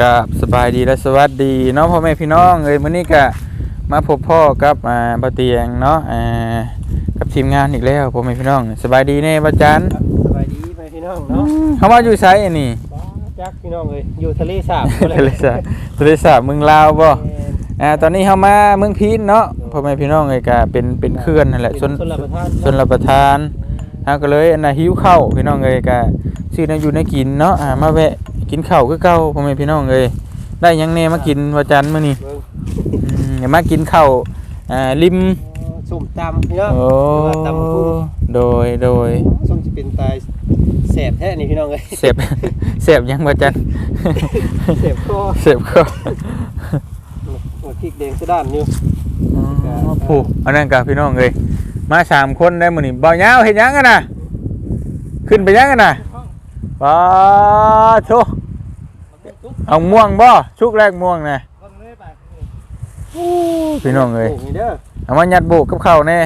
กับสบายดีและสวัสดีเนาะพ่อแม่พี่น้องเอ้ยมื้อนี้ก็มาพบพ่อกับอ่าบ่เตียงเนาะอ่ากับทีมงานอีกแล้วพ่อแม่พี่น้อง สบายดีแน่บ่จันครับสบายดีไปพี่น้องเนาะเฮามาอยู่ไสอันนี้บ้าจักพี่น้องเลยอยู่ทะเลสาบทะเลสาบทะเลสาบเมืองลาวบ่อ่าตอนนี้เฮามาเมืองพีนเนาะพ่อแม่พี่น้องเอ้ยก็เป็นเป็นเขื่อนนั่นแหละชนชนรับประทานชนรับประทานเฮาก็เลยอันน่ะหิวข้าวพี่น้องเอ้ยก็ซื้อน้ำอยู่ในกินเนาะอ่ามาแวะ กินข้าวคือเก่าพ่อแม่พี่น้องเอ้ยได้หยังแน่มากินว่าจันมื้อนี้เบิ่งอืมอย่ามากินข้าวอ่าริมส้มตำพี่น้องโอ้หรือว่าตำกุ้งโดยโดยส้มจะเป็นตายแสบแท้นี่พี่น้องเลยเสพ เสพยังบ่จันแสบคอเสพก็หัวพริกแดงสะด้านอยู่ผู้อันนั้นกับพี่น้องเลยมาสามคนได้มื้อนี้บ่ยาวเฮ็ดหยังกันน่ะขึ้นไปยังกันน่ะป้าโธ เอาม่วงบ่ชุกแรกม่วงน่ะพี่น้องเอ้ยนี่เด้อเอามายัดโบกกับข้าวแน่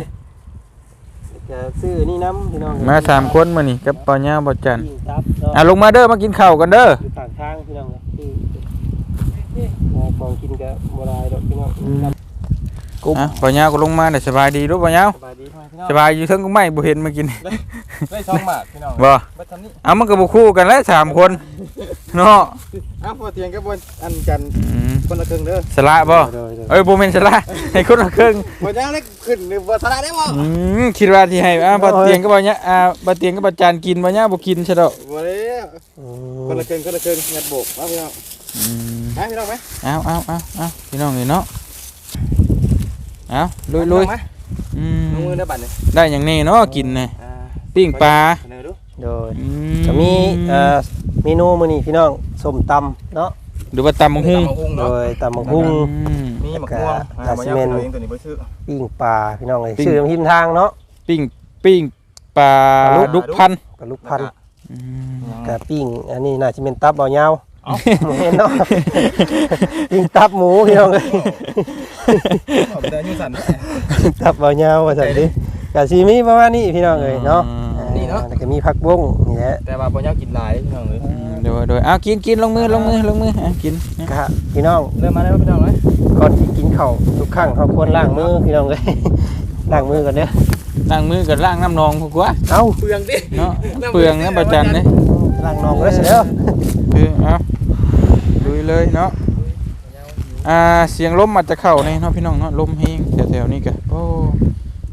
จะซื้อนี่น้ำพี่น้องมาสามคนมื้อนี้กับป้ายาวบ่จันปิ้งตับเนาะอะลงมาเด้อมากินข้าวกันเด้ออยู่ข้างทางพี่น้องเลยที่อ่าของกินกับบัวลายดอกพี่น้องกุ๊บอะป้ายาวก็ลงมาได้สบายดีรู้ป้ายาวสบายดีพี่น้องสบายอยู่เทั้งก็ไม่บ่เห็นมากินได้สองบาทพี่น้องบ่บัดทำนี่เอามันก็บ่คู่กันแล้วสามคนเนาะ อ้าวพอเตียงกับบนอันกันอืมคนละครึ่งเด้อสละบ่เอ้ยบ่แม่นสละให้คนละครึ่งบ่ยังเล็กขึ้นหรือบ่สละได้บ่อืมคิดว่าที่ให้อ่าบ่เตียงก็บ่เนี่ยอ่าบ่เตียงก็บ่จานกินบ่เนี่ยบ่กินซะดอกบ่ได้คนละครึ่งคนละครึ่งงัดโบกเอาพี่น้องอืมไปพี่น้องไหมเอาเอาเอาเอาพี่น้องนี่เนาะเอาลุยลุยไหมอืมลงมือได้บัดนี่ได้หยังแนี่เนาะกินน่ะอ่าปิ้งปลาเสนอดูโดยอืก็มีเอ่อเมนูมื้อนี้พี่น้อง ส้มตำเนาะหรือว่าตำบักหุ่งโดยตำบักหุ่ง อืมมีหมักม่วงแล้วก็อ่าบ่ยาวซีเมนต์เอาเองตัวนี้บ่ซื้อ ปิ้งปลาพี่น้องเอ้ยปิ้ง ชื่อทิมทางเนาะ ปิ้งปิ้งปลาปลาดุกดุกพันธุ์กับลูกพันธุ์อืมกับปิ้ง อันนี้น่าจะเป็นตับเบาเหยาวหมูเห็นเนาะปิ้งตับหมูพี่น้องเอ้ยเอาไปได้ยูสันตับเบาเหยาวว่าซั่นดิก็สิมีประมาณนี้พี่น้องเอ้ยเนาะ นี่เนาะแล้วก็มีผักบุ้งนี่แหละแต่ว่าบ่ยาวกินหลายพี่น้องเอ้ยอืมโดยโดยเอากินกินลงมือลงมือลงมืออะกินกะพี่น้องเริ่มมาแล้วพี่น้องเอ้ยก่อนที่กินข้าวทุกครั้งเขาควรล้างมือพี่น้องเลยล้างมือก่อนเด้อล้างมือกับล้างน้ำนองพวกว่าเอ้าเปลืองดิเนาะเปลืองนะประจันเนี่ยล้างนองแล้วเสร็จแล้วคือเอาลุยเลยเนาะอ่าเสียงลมอาจจะเข้าในเนาะพี่น้องเนาะลมเฮงแถวๆนี้ก็โอ้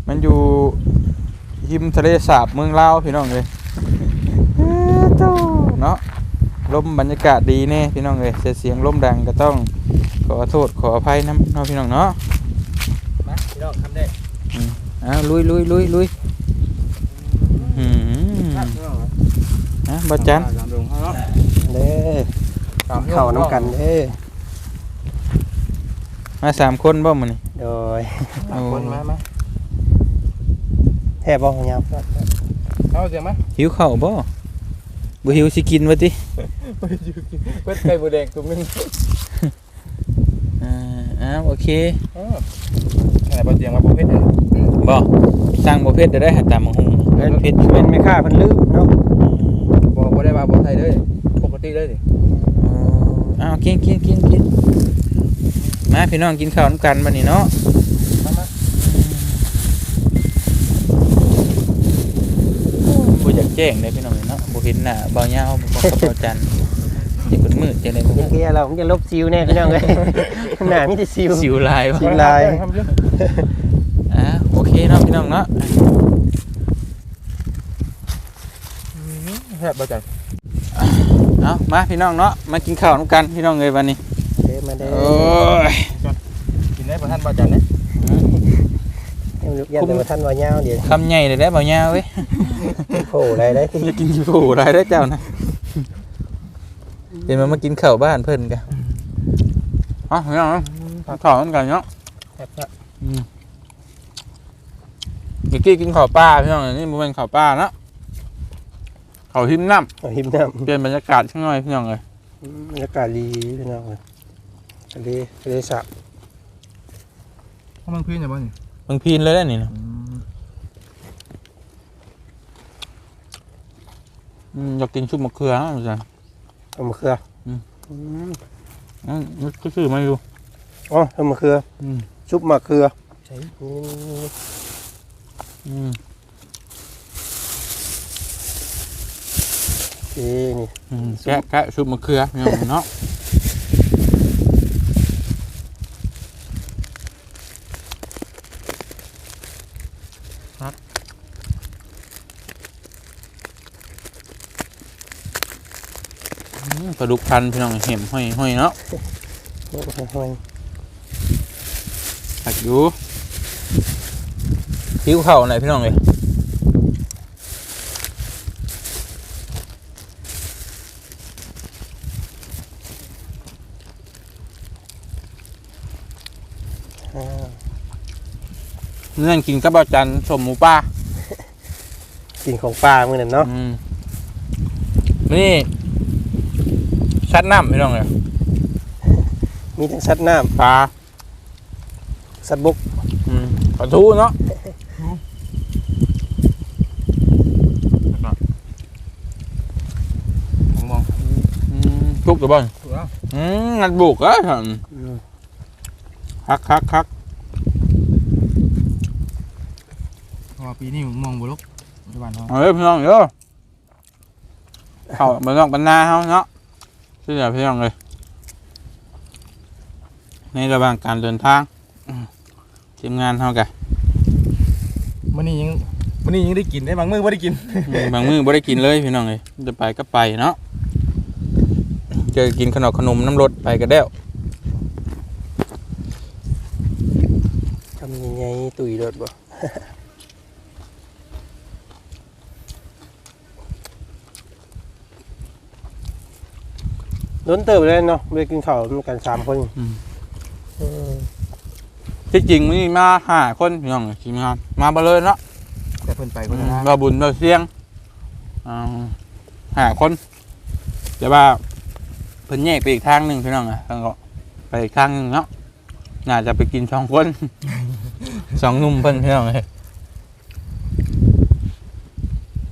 มันอยู่ หิมทะเลสาบเมืองลาวพี่น้องเลยเอ้อโต้เนาะลมบรรยากาศดีแน่พี่น้องเลยแต่เสียงลมดังก็ต้องขอโทษขออภัยน้ำเนาะพี่น้องเนาะมาพี่น้องทำได้อ้าวลุยลุยลุยลุยอืมครับพี่น้องเอ้ยอะบาจันตามดงเขาเนาะเด้อตามเข้าน้ำกันเด้อมาสามคนบ่มันนี่โดยตามคนมามาแทบบ่ยาวเอาเสียงมาหิวข้าวบ่บ่หิวสิกินวะติเพิ่นไก่บ่แดงตุ้มนึงอ่าอ้าวโอเคเอออะไรบ่เสียงมาบ่เผ็ดเด้อบ่สร้างบ่เผ็ดได้หาตามมังหุงเผ็ดเผ็ดอยู่เป็นไม่ค่าเพิ่นลืมเนาะบ่บ่ได้ว่าบ่ไทยเด้อปกติเลยดิอ๋ออ้าวกินกินกินกินมาพี่น้องกินข้าวนำกันบัดนี้เนาะ มามา บ่อยาก แจ้งเลยพี่น้องเนาะบ่เห็นหน้าบ่ยาวบ่กับบ่จันสิเพิ่นมืดจังได๋บ่เมื่อกี้เราผมจะลบซิวแน่พี่น้องเลยหน้ามีแต่ซิวสิวลายบ่สิวลายทำอยู่อ่าโอเคเนาะพี่น้องเนาะแซ่บบ่จังเอามาพี่น้องเนาะมากินข้าวนำกันพี่น้องเอ้ยบัดนี้เด้อมาเด้อโอ้ยกินได้บ่ทันบ่จันเด้ ยันแต่ว่าท่านว่ายาวเดี๋ยวคำใหญ่เลยได้บ่ยาวเว้ยโผล่ได้ได้จะกินขี้ผูได้ได้อเจ้านะเดี๋ยวมันมากินข้าวบ้านเพิ่นกันเอ๋อพี่น้องเนาะข้าวเหมือนกันเนาะแซ่บเมื่อกี้กินข้าวปลาพี่น้องนี่มันเป็นข้าวปลาเนาะข้าวหิมน้เอาหิมน้ำเปลี่ยนบรรยากาศสักหน่อยพี่น้องเลยำบรรยากาศดีพี่น้องเลยทะเลทะเลสาบๆเขามันพื้นอย่าบ่นี่ เพิ่งพีนเลยได้อนี่นะอืมอืมอยากกินชุบมะเขือนะอาจารย์เอามะเขืออมอืมอืมก็คือมาอยู่อ๋อทำมะเขืออืมซุปมะเขือใช่นี่อืมเอ้นี่อืมแกะแกะชุบมะเขือเนาะเนาะ ปลาดุกพันธุ์พี่น้องเห็มห้อยห้อยเนาะโอ้โหหักอยู่ผิวเข่าไหนพี่น้องเลยอ่าเนื่องกินกับเบาจันสมหมูป่ากินของปลามื้อนั้นเนาะอืมนี่ ชัดน้ำพี่น้องเลยมีทั้งสัตว์น้ปลาำสัตว์บกอืมปลาทูเนาะมองอืมทุกตัวบ้างถูกแล้วอืมงัดบุกอะท่านคักคักคักพอปีนี้มองบุลุกปัจจุบันเขา เอาเลยพี่น้องเยอะเข้าบนนอกบรรณาเขาเนาะ ชื่ออะไรพี่น้องเลยในระหว่างการเดินทางอืมทีมงานเท่ากันมื่อนี้ยังมื่อนี้ยังได้กินได้บางมื้อไม่ได้กินอืมบางมื้อบ่ได้กินเลยพี่น้องเลยจะไปก็ไปเนาะเจอกินขนมขนมน้ำรสไปก็ได้วทำยังไงตุยรถบ่ ล้นเติบเลยเนาะไปกินข้าวด้วยกันสามคนเออที่จริงมีมาห้าคนพี่น้องทีมงานมาบ่เลยเนาะแต่เพิ่นไปอืคนมละทางเราบุญเราเสียงอ่าห้าคนแต่ว่าเพิ่นแยกไปอีกทางหนึ่งพี่น้องอะแล้วก็ไปอีกทางหนึ่งเนาะน่าจะไปกินสองคน สองหนุ่มเพิ่นพี่น้องเลย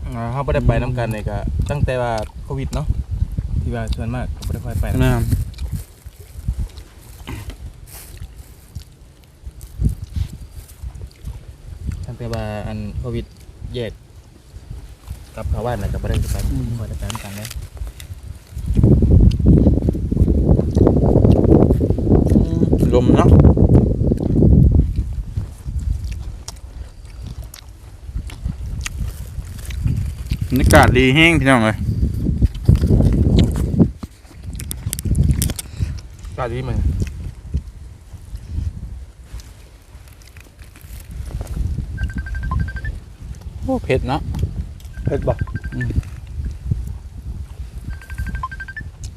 อ่าเขาไม่ได้ไปน้ำกันเลยก็ตั้งแต่ว่าโควิดเนาะ ที่ว่าส่วนมากเขาไม่ได้ค่อยไปนะตั้งแต่ว่าอันโควิดแยกกลับเขาบ้านนะก็ไม่ได้ไปคอยได้ไปน้ำกันเลยอืมลมเนาะบรรยากาศดีแห้งพี่น้องเลย กาดีเหมือนโอ้เผ็ดเนาะเผ็ดบ่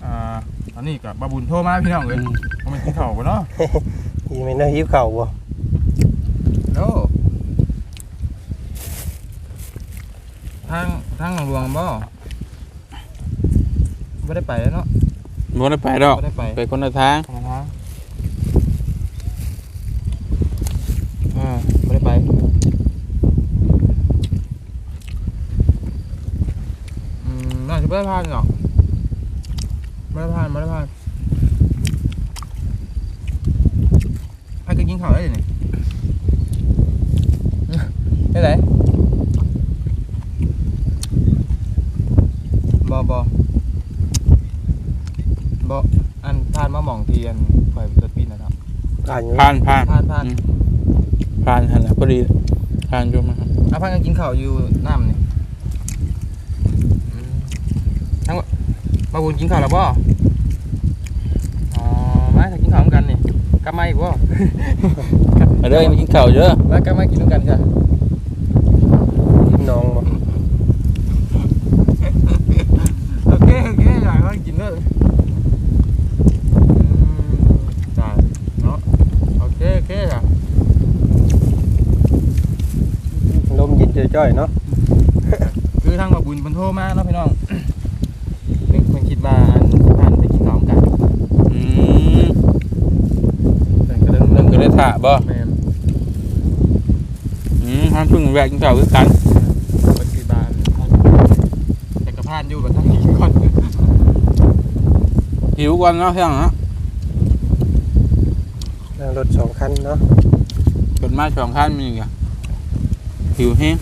อ่าตอนนี้กับบาบุญโทรมาพี่น้องเลยเขาไม่กินข้าวกันเนาะยังไม่น่าหิวข้าวบ่โอ้ทางทางหลวงหลวงบ่ไม่ได้ไปแล้วเนาะ บ่ได้ไปดอกไม่ได้ไป ไปคนละทางทางทางอ่าไม่ได้ไปอืมน่าจะไม่ได้พลาดหรอกไม่ได้พลาดไม่ได้พลาดให้ก็กินข้าวได้เลยนี่ได้ไหนบอบอบออันทานมาหมองทีอันคอยรถปีนนะครับ ผ่านอยู่ผ่านผ่านพลาดพลาดอืมผ่านหันแหละพอดีผ่านอยู่มาครับอาพันกันกินข้าวอยู่น้ำนี่อืมทั้งหมดมาบุญกินข้าวแล้วบ่อ๋อมาถ้ากินข้าวเหมือนกันนี่กลับมาอีกบ่ มาเด้อมากินข้าวเยอะ มากลับมากินด้วยกันจ้ะ พี่น้องบ่ โอเคโอเคอยากมากินเลยอืมจ้าเนาะโอเคโอเคจ้ะ ลมเย็น จ้อยๆเนาะคือทางมาบุญเพิ่นโทรมาเนาะพี่น้องเพิ่นเพิ่นคิดว่าอันสิพานไปกินข้าวเหมือนกันอืมเพิ่นก็เริ่มเริ่เริ่มมก็ได้ถ่าบ่แม่นอืมห้ามเพึ่งแวะกินข้าวคือกันปฏิบาลแต่กระพานอยู่แบบทั้งนี้ก่อนหิวก่อนเนาะเที่ยงเนาะนั่งรถสองคันเนาะเปิดมาสองขั้นมีอีกอะหิวแห้ง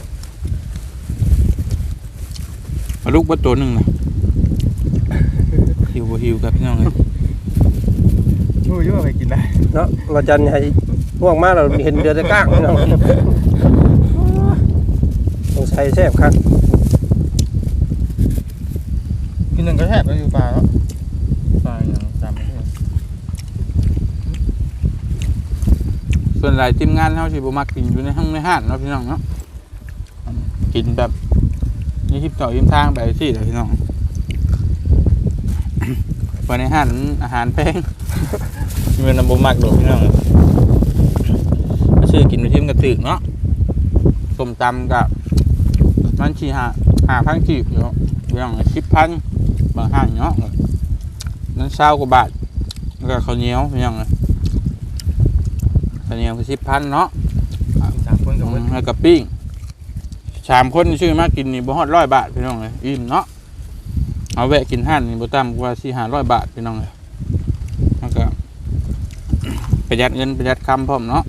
มาลูกบัดตัวหนึ่งนะหิวบ่หิวกับพี่น้องเลยชู้ยุ่งไปกินได้เนาะเราจันให้ห่วงมากเราเห็นเดือดตะก้างเนาะสงสัยแซ่บครับกินหนึ่งก็แทบไปอยู่ปลาแล้วปลาอย่างจำไม่ได้ส่วนหลายทีมงานเขาสิบ่มักกินอยู่ในห้องในห้านเนาะพี่น้องเนาะกินแบบ นี่ทิพย์ต่อยิ้มทางไปสิเดี๋ยวพี่น้องไปในห้านอาหารแพงเงินนำบ่มักดอกพี่น้องมาซื้อกินอยู่ที่มันกระตึกเนาะส้มตำกับมันชีหาหาพันกีบอยู่อย่างสิบพันบางห้างเนาะนั้นเศร้ากว่าบาทแล้วก็ข้าวเหนียวอย่างไรข้าวเหนียวคือสิบพันเนาะสามคนกับเพื่อนแล้วก็ปิ้ง สามคนชื่อมากินนี่บ่ฮอดร้อยบาทพี่น้องเลยอิ่มเนาะเอาแวะกินห้านนี่บ่ต่ำกว่าสี่ห้าร้อยบาทพี่น้องเลยแล้วก็ประหยัดเงินประหยัดคำพร้อมเนาะ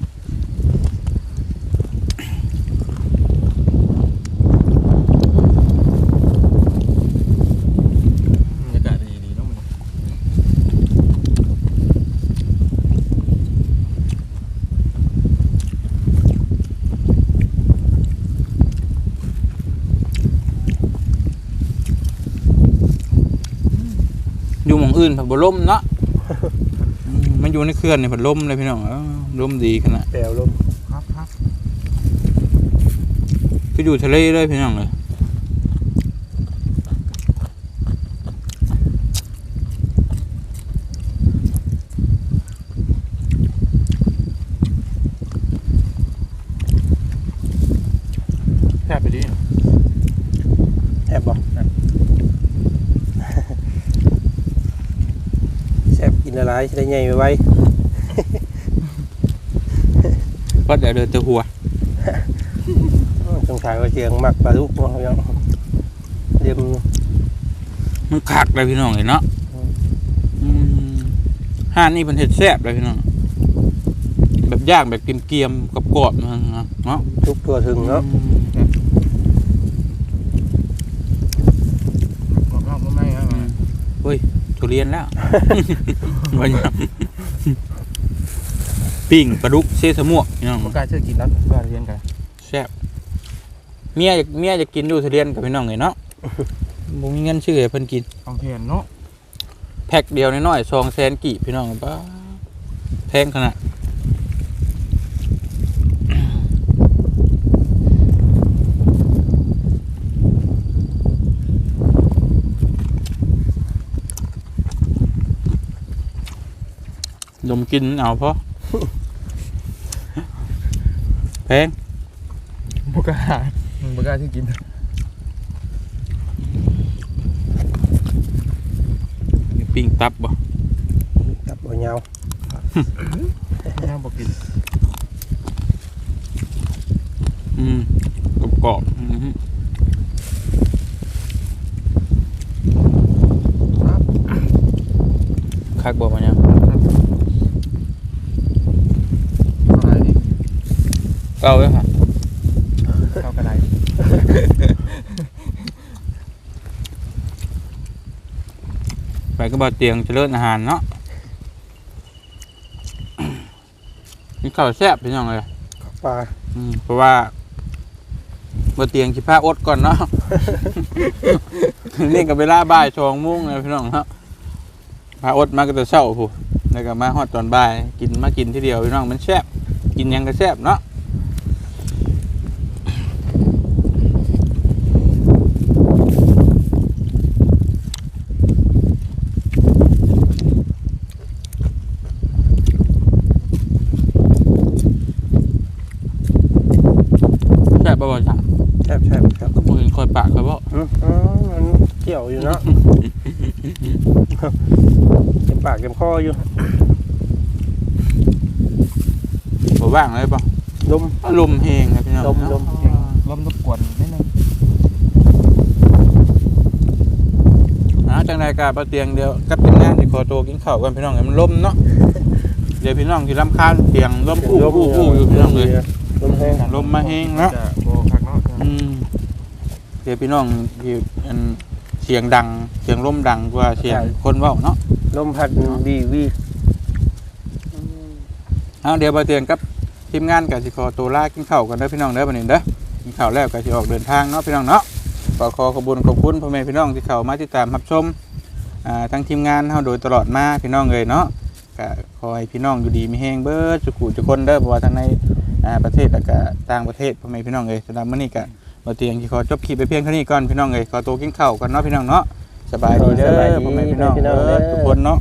บรรยากาศดีดีๆเนาะมัน อยู่หมองอื่นผัด บ่ล่มเนาะอืมมันอยู่ในเขื่อนนี่ผัดล่มเลยพี่น้องเอ้าล่มดีขนาดแปลวลมครับครับคืออยู่ทะเลเลยพี่น้องเลย แทบไปดิ แอบบอกแซ่บกินอะไรสิได้ใหญ่ไว้ก็เดี๋ยวเดินเตะหัวสงสัยว่าเชียงมักปลาดุกเนาะพี่น้องเรียมมันคักเลยพี่น้องเลยเนาะอืมอืมห้านนี่เป็นเห็ดแซ่บเลยพี่น้องแบบย่างแบบเกรียมๆกรอบๆนะเนาะทุกตัวถึงเนาะกรอบนอกก็ไม่ครับอืมเฮ้ยทุเรียนแล้ว วันนี้ปิ้งปลาดุกเซสมวกพี่น้องผมกล้าเชื่อกินแล้วก็เรียนกันแซ่บเมียอยากเมียจะกินดูทุเรียนกับพี่น้องเลยเนาะ บ่มีเงินซื้อให้เพิ่นกินของเพียนเนาะ แพ็คเดียวน้อยๆสองแสนกี่พี่น้องป้าแพงขนาด ดมกินเอาเพราะแพงบุกล้าบุกล้าที่กินปิ้งตับบ่กับบ่ยาวย่างบอกกินอืมกรอบๆอือหือคักบอกมาเนี่ย อะไรดิ เก้าเลยค่ะเข้ากระไรไปก็บ่เตียงเจริญอาหารเนาะนี่ข้าวแซ่บพี่น้องเลยปลาอืมเพราะว่าบ่เตียงสิพาอดก่อนเนาะ นี่ก็เวลาบ่ายสองโมงเลยพี่น้องเนาะพาอดมาก็แต่เช้าผู้แล้วก็มาฮอดตอนบ่าย กินมากินทีเดียวพี่น้องมันแซ่บ กินหยังก็แซ่บเนาะแซ่บบ่บ่จ้ะ แซ่บแซ่บครับ ก็บ่เห็นคอยปากคอยบ่ อืมอ๋อมันเกี่ยวอยู่เนาะ เต็ มปากเต็มคออยู่บ่ว่างเลยบ่ลมอารมณ์แฮงครับพี่น้องลมเนาะลมลมรบกวนนิดนึงอ่าจังไดก็บ่เตียงเดียวกับเป็นงานที่ขอตัวกินข้าวกันพี่น้องให้มันลมเนาะเดี๋ยวดี๋ยวพี่น้องที่รำคาญเสียงลมอู้อู้อู้อยู่พี่น้องเลยลมแห้งลมมาแห้งเนาะจะบ่คักเนาะอืมเดี๋ยวพี่น้องที่อันเสียงดัง เสียงลมดังกว่าเสียงคนเว้าเนาะ ลมพัดวีวีเอาเดี๋ยวบ่เตือนกับทีมงานกับสิขอตัวลากินข้าวกันเด้อพี่น้องเด้อบัดนี้เด้อกินข้าวแล้วก็สิออกเดินทางเนาะพี่น้องเนาะขอขอขอบคุญขอบคุณพ่อแม่พี่น้องที่เข้ามาติดตามรับชมทั้งทีมงานเฮาโดยตลอดมาพี่น้องเลยเนาะก็ขอให้พี่น้องอยู่ดีมีแฮงเบิดสุขุทุกคนเด้อบ่ว่าทั้งในประเทศแล้วก็ต่างประเทศพ่อแม่พี่น้องเอ้ยสำหรับมื้อนี้ก็บ่เตียงสิขอจบคลิปไปเพียงเท่านี้ก่อนพี่น้องเอ้ยขอตัวกินข้าวกันเนาะพี่น้องเนาะ สบายดีเด้อพ่อแม่พี่น้องเด้อทุกคนเนาะ